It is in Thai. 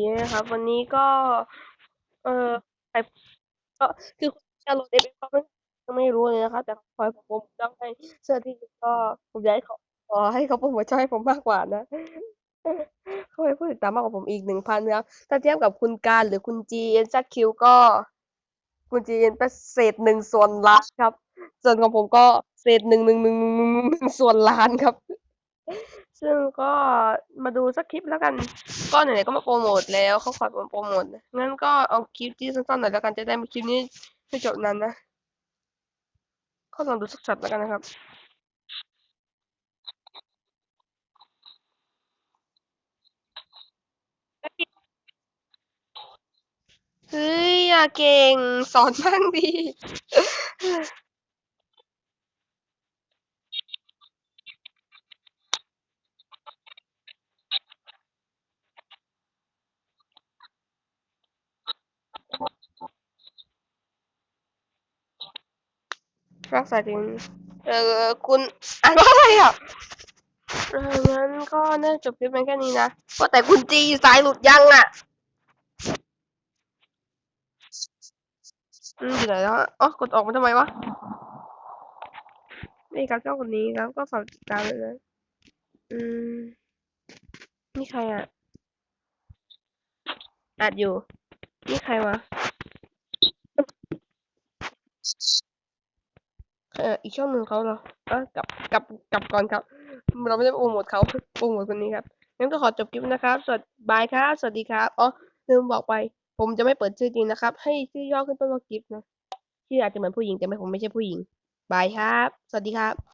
ดีนะครับ วันนี้ก็ เออใครก็คือคุณจะโหลดเอฟเขาไม่ไม่รู้เลยนะครับ แต่คอยผมผมต้องให้เสื้อที่ก็ผมอยากให้เขาขอให้เขาโปรโมทช่องให้ผมมากกว่านะเขาให้ผู้ติดตามมากกว่าผมอีกหนึ่งพันนะครับถ้าเทียบกับคุณการหรือคุณจีเอ็นซัคิวก็ คุณจีเอ็นเป็นเศษหนึ่งส่วนล้านครับ ส่วนของผมก็เศษหนึ่งหนึ่งหนึ่งหนึ่งหนึ่งส่วนล้านครับ ซึ่งก็มาดูสักคลิปแล้วกัน ก็ไหนๆก็มาโปรโมทแล้วเขาขอผมโปรโมทนะงั้นก็เอาคลิปที่สั้นๆหน่อยแล้วกันจะได้ม่คลิปนี้ไม่จบนานนะก็ลองดูสักช็อตแล้วกันนะครับเฮ้ยอย่าเก่งสอนบ้างดี รักษาจริงเออคุณอ่านว่าอะไรอะเอองั้นก็น่าจะจบคลิปเป็นแค่นี้นะว่าแต่คุณจีสายหลุดยังอะอืมอยู่ไหนแล้วอะอ๋อกดออกมาทำไมวะนี่ครับเจ้าคนนี้ครับก็ฝากติดตามเลยนะอืมนี่ใครอะอัดอยู่ นี่ใครวะ เอออีกช่องหนึ่งเขาเหรอเออกลับกลับกลับก่อนครับ เราไม่ได้โปรโมทเขาโปรโมทคนนี้ครับงั้นก็ขอจบคลิปนะครับ สวัสดีบายครับ สวัสดีครับ อ๋อ ลืมบอกไป ผมจะไม่เปิดชื่อจริงนะครับ ให้ชื่อย่อขึ้นต้นว่ากิฟต์นะ ชื่ออาจจะเหมือนผู้หญิงแต่ไม่ผมไม่ใช่ผู้หญิง บายครับ สวัสดีครับ